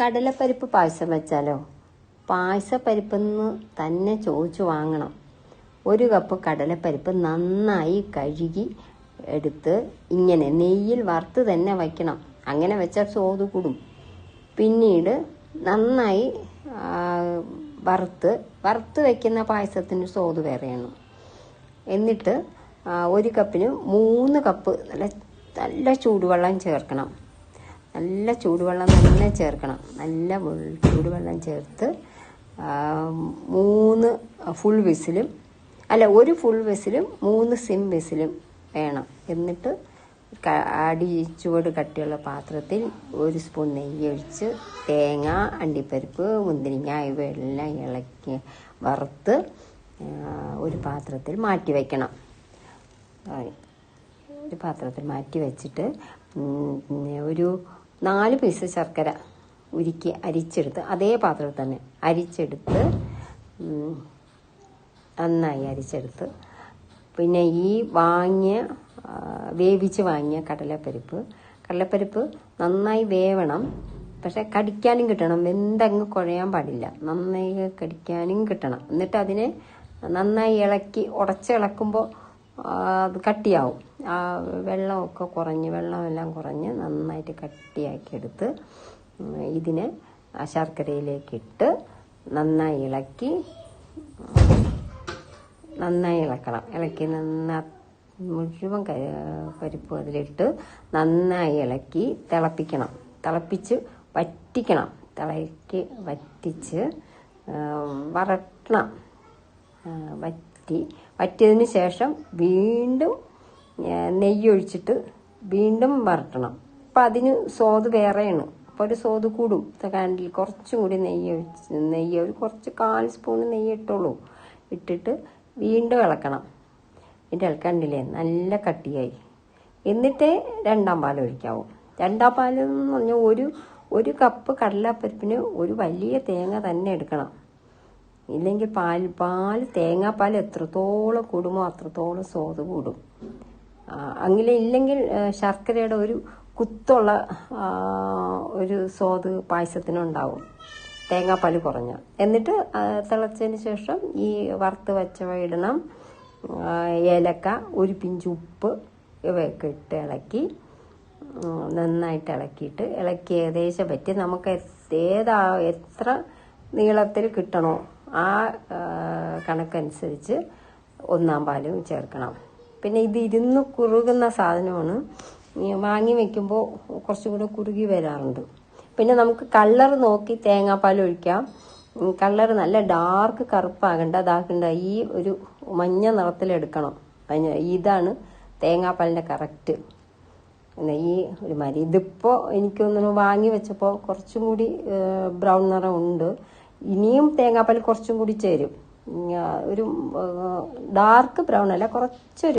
കടലപ്പരിപ്പ് പായസം വെച്ചാലോ? പായസപ്പരിപ്പെന്ന് തന്നെ ചോദിച്ചു വാങ്ങണം. ഒരു കപ്പ് കടലപ്പരിപ്പ് നന്നായി കഴുകി എടുത്ത് ഇങ്ങനെ നെയ്യിൽ വറുത്ത് തന്നെ വയ്ക്കണം. അങ്ങനെ വെച്ചാൽ സ്വാദ് കൂടും. പിന്നീട് നന്നായി വറുത്ത് വറുത്ത് വയ്ക്കുന്ന പായസത്തിന് സ്വാദ് വേറെയാണ്. എന്നിട്ട് ഒരു കപ്പിന് മൂന്ന് കപ്പ് നല്ല നല്ല ചൂടുവെള്ളം ചേർക്കണം. നല്ല ചൂടുവെള്ളം തന്നെ ചേർക്കണം. നല്ല ചൂടുവെള്ളം ചേർത്ത് മൂന്ന് ഫുൾ വിസിലും അല്ല ഒരു ഫുൾ വിസിലും മൂന്ന് സിം വിസിലും വേണം. എന്നിട്ട് അടി ചുവട് കട്ടിയുള്ള പാത്രത്തിൽ ഒരു സ്പൂൺ നെയ്യ് ഒഴിച്ച് തേങ്ങ അണ്ടിപ്പരിപ്പ് മുന്തിരിങ്ങ ഇവയെല്ലാം ഇളക്കി വറുത്ത് ഒരു പാത്രത്തിൽ മാറ്റി വയ്ക്കണം ഒരു പാത്രത്തിൽ മാറ്റി വെച്ചിട്ട് ഒരു നാല് പീസ് ശർക്കര ഉരുക്കി അരിച്ചെടുത്ത് അതേ പാത്രത്തിൽ തന്നെ അരിച്ചെടുത്ത് നന്നായി അരിച്ചെടുത്ത്. പിന്നെ ഈ വാങ്ങിയ വേവിച്ച് വാങ്ങിയ കടലപ്പരിപ്പ്. കടലപ്പരിപ്പ് നന്നായി വേവണം. പക്ഷെ കടിക്കാനും കിട്ടണം. വെന്തങ്ങ് കുഴയാൻ പാടില്ല. നന്നായി കടിക്കാനും കിട്ടണം. എന്നിട്ട് അതിനെ നന്നായി ഇളക്കി ഉടച്ചിളക്കുമ്പോൾ അത് കട്ടിയാവും. ആ വെള്ളമൊക്കെ കുറഞ്ഞ് വെള്ളമെല്ലാം കുറഞ്ഞ് നന്നായിട്ട് കട്ടിയാക്കിയെടുത്ത് ഇതിനെ ആ ശർക്കരയിലേക്ക് ഇട്ട് നന്നായി ഇളക്കി നന്നായി ഇളക്കണം. ഇളക്കി നന്നാ മുഴുവൻ പരിപ്പ് അതിലിട്ട് നന്നായി ഇളക്കി തിളപ്പിക്കണം. തിളപ്പിച്ച് വറ്റിക്കണം. തിളക്കി വറ്റിച്ച് വറക്കണം. വറ്റി വറ്റിയതിന് ശേഷം വീണ്ടും ആ, നെയ്യ് വീണ്ടും വരട്ടണം അപ്പം അതിന് സ്വാദ് വേറെയാണ്. അപ്പോൾ ഒരു സ്വാദ് കൂടും. കാൻഡിൽ കുറച്ചും കൂടി നെയ്യ് ഒഴിച്ച് നെയ്യ് ഒരു കുറച്ച് കാൽ സ്പൂൺ നെയ്യ് ഇട്ടുള്ളൂ. ഇട്ടിട്ട് വീണ്ടും ഇളക്കണം. ഇതിന്റെ ഇളക്കണ്ടില്ലേ നല്ല കട്ടിയായി. എന്നിട്ടേ രണ്ടാം പാൽ ഒഴിക്കാവൂ. രണ്ടാം പാൽ എന്ന് പറഞ്ഞാൽ ഒരു ഒരു കപ്പ് കടലപ്പരിപ്പിന് ഒരു വലിയ തേങ്ങ തന്നെ എടുക്കണം. ഇല്ലെങ്കിൽ പാൽ പാൽ തേങ്ങാപ്പാൽ എത്രത്തോളം കൂടുമോ അത്രത്തോളം സ്വാദ് കൂടും. അങ്ങനെ ഇല്ലെങ്കിൽ ശർക്കരയുടെ ഒരു കുത്തുള്ള ഒരു സ്വാദ് പായസത്തിനുണ്ടാവും. തേങ്ങാപ്പാൽ കുറഞ്ഞ. എന്നിട്ട് തിളച്ചതിന് ശേഷം ഈ വറുത്ത് വെച്ചവ ഇടണം. ഏലക്ക ഒരു പിഞ്ച് ഉപ്പ് ഇവയൊക്കെ ഇട്ട് ഇളക്കി നന്നായിട്ട് ഇളക്കിയിട്ട് ഇളക്കി ഏകദേശം പറ്റി നമുക്ക് ഏതാ എത്ര നീളത്തിൽ കിട്ടണോ ആ, കണക്കനുസരിച്ച് ഒന്നാം പാലും ചേർക്കണം. പിന്നെ ഇത് ഇരുന്ന് കുറുകുന്ന സാധനമാണ്. വാങ്ങി വെക്കുമ്പോൾ കുറച്ചും കൂടെ കുറുകി വരാറുണ്ട്. പിന്നെ നമുക്ക് കളർ നോക്കി തേങ്ങാപ്പാൽ ഒഴിക്കാം. കളർ നല്ല ഡാർക്ക് കറുപ്പാകണ്ട അതാക്കണ്ട ഈ ഒരു മഞ്ഞ നിറത്തിലെടുക്കണം അതിന് ഇതാണ് തേങ്ങാപ്പാലിന്റെ കറക്റ്റ് പിന്നെ ഈ ഒരു മാതിരി ഇതിപ്പോൾ എനിക്കൊന്നും വാങ്ങി വെച്ചപ്പോൾ കുറച്ചും കൂടി ബ്രൗൺ നിറം ഉണ്ട്. ഇനിയും തേങ്ങാപ്പാൽ കുറച്ചും കൂടി ചേരും. ഒരു ഡാർക്ക് ബ്രൗൺ അല്ല കുറച്ചൊരു